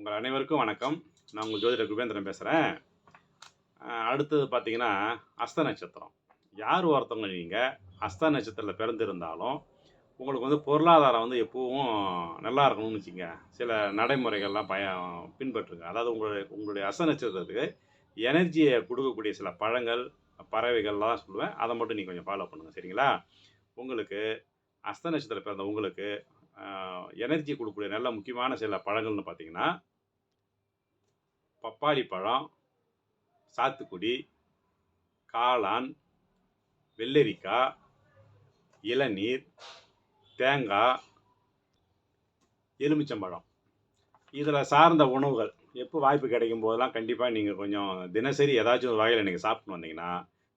உங்கள் அனைவருக்கும் வணக்கம். நான் உங்கள் ஜோதிடர் குபேந்திரன் பேசுகிறேன். அடுத்தது பார்த்தீங்கன்னா அஸ்த நட்சத்திரம். யார் ஒருத்தவங்க நீங்கள் அஸ்த நட்சத்திரத்தில் பிறந்திருந்தாலும் உங்களுக்கு வந்து பொருளாதாரம் வந்து எப்பவும் நல்லா இருக்கணும்னு வச்சுங்க சில நடைமுறைகள்லாம் பய பின்பற்றுங்க. அதாவது உங்களுடைய உங்களுடைய அஸ்த நட்சத்திரத்துக்கு எனர்ஜியை கொடுக்கக்கூடிய சில பழங்கள் பறவைகள்லாம் சொல்லுவேன். அதை மட்டும் நீங்கள் கொஞ்சம் ஃபாலோ பண்ணுங்கள் சரிங்களா? உங்களுக்கு அஸ்த நட்சத்திரம் பிறந்த உங்களுக்கு எனர்ஜி கொடுக்கக்கூடிய நல்ல முக்கியமான சில பழங்கள்னு பார்த்தீங்கன்னா பப்பாளி பழம் சாத்துக்குடி காளான் வெள்ளரிக்காய் இளநீர் தேங்காய் எலுமிச்சம்பழம். இதில் சார்ந்த உணவுகள் எப்போ வாய்ப்பு கிடைக்கும் போதெல்லாம் கண்டிப்பாக நீங்கள் கொஞ்சம் தினசரி ஏதாச்சும் ஒரு வகையில் நீங்கள் சாப்பிட்டு வந்தீங்கன்னா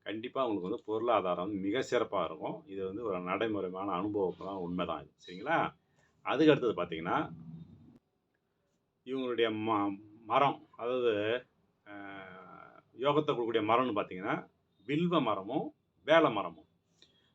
கண்டிப்பாக உங்களுக்கு வந்து பொருளாதாரம் வந்து மிக சிறப்பாக இருக்கும். இது வந்து ஒரு நடைமுறைமான அனுபவம் தான் உண்மை தான் சரிங்களா? அதுக்கு அடுத்தது பார்த்தீங்கன்னா இவங்களுடைய ம மரம் அதாவது யோகத்தை கொடுக்கக்கூடிய மரம்னு பார்த்தீங்கன்னா வில்வ மரமும் வேலை மரமும்.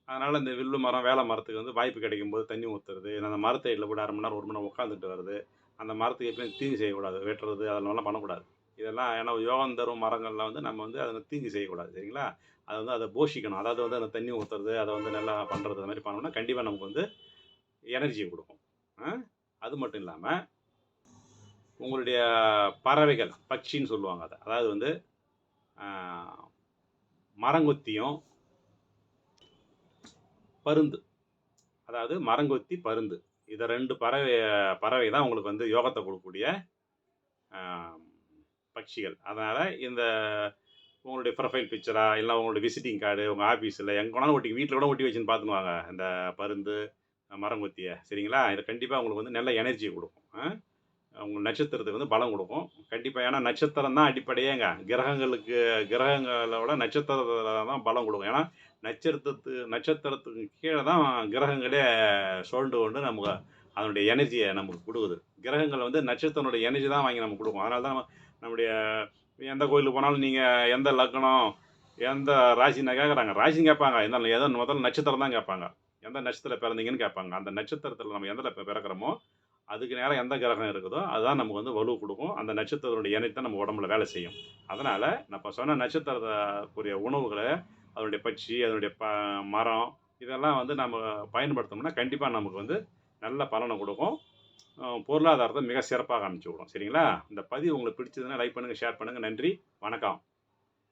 அதனால் இந்த வில்வ மரம் வேலை மரத்துக்கு வந்து வாய்ப்பு கிடைக்கும் போது தண்ணி ஊற்றுறது அந்த மரத்தை இல்லை கூட அரை மணி நேரம் ஒரு மணி நேரம் உட்காந்துட்டு வருது அந்த மரத்துக்கு எப்பயும் தீங்கு செய்யக்கூடாது வெட்டுறது அதெல்லாம் பண்ணக்கூடாது. இதெல்லாம் ஏன்னா யோகம் தரும் மரங்கள்லாம் வந்து நம்ம வந்து அதில் தீங்கு செய்யக்கூடாது சரிங்களா? அதை வந்து அதை போஷிக்கணும். அதாவது வந்து அந்த தண்ணி ஊற்றுறது அதை வந்து நல்லா பண்ணுறது அந்த மாதிரி பண்ணோம்னா கண்டிப்பாக நமக்கு வந்து எனர்ஜியை கொடுக்கும். அது மட்டும் இல்லாமல் உங்களுடைய பறவைகள் பட்சின்னு சொல்லுவாங்க அதை. அதாவது வந்து மரங்கொத்தியும் பருந்து. அதாவது மரங்கொத்தி பருந்து. இதை ரெண்டு பறவை பறவை தான் உங்களுக்கு வந்து யோகத்தை கொடுக்கக்கூடிய பட்சிகள். அதனால் இந்த உங்களுடைய ப்ரொஃபைல் பிக்சரா இல்லை உங்களுடைய விசிட்டிங் கார்டு உங்கள் ஆஃபீஸில் எங்கே வேணாலும் ஒட்டி வீட்டில் கூட ஒட்டி வச்சுன்னு பார்த்துன்னு வாங்க. இந்த பருந்து மரங்கொத்தியை. சரிங்களா? இது கண்டிப்பாக உங்களுக்கு வந்து நல்ல எனர்ஜி கொடுக்கும். ஆ? உங்கள் நட்சத்திரத்துக்கு வந்து பலம் கொடுக்கும். கண்டிப்பாக ஏன்னா நட்சத்திரம் தான் அடிப்படையேங்க. கிரகங்களுக்கு கிரகங்களோட நட்சத்திரத்தில் தான் பலம் கொடுக்கும். ஏன்னா நட்சத்திரத்து நட்சத்திரத்துக்கு கீழே தான் கிரகங்களே சோழ்ந்து கொண்டு நமக்கு அதனுடைய எனர்ஜியை நமக்கு கொடுக்குது. கிரகங்கள் வந்து நட்சத்திரனுடைய எனர்ஜி தான் வாங்கி நமக்கு கொடுக்கும். அதனால தான் நம்ம- நம்முடைய எந்த கோயிலுக்கு போனாலும் நீங்கள் எந்த லக்னம் எந்த ராசினா கேட்குறாங்க ராசின்னு கேட்பாங்க. எந்த எதோ முதல்ல நட்சத்திரம் தான் கேட்பாங்க. எந்த நட்சத்திரம் பிறந்தீங்கன்னு கேட்பாங்க. அந்த நட்சத்திரத்தில் நம்ம எந்த பிறக்கிறோமோ அதுக்கு நேரம் எந்த கிரகம் இருக்குதோ அதுதான் நமக்கு வந்து வலு கொடுக்கும். அந்த நட்சத்திரத்தினுடைய எண்ணெய் தான் நம்ம உடம்புல வேலை செய்யும். அதனால் நம்ம சொன்ன நட்சத்திரத்துக்குரிய உணவுகளை அதனுடைய பட்சி அதனுடைய ப மரம் இதெல்லாம் வந்து நம்ம பயன்படுத்தோம்னா கண்டிப்பாக நமக்கு வந்து நல்ல பலனை கொடுக்கும். பொருளாதாரத்தை மிக சிறப்பாக அமைச்சு விடும். சரிங்களா? இந்த பதிவு உங்களுக்கு பிடிச்சதுன்னா லைக் பண்ணுங்கள் ஷேர் பண்ணுங்கள் நன்றி. வணக்கம்.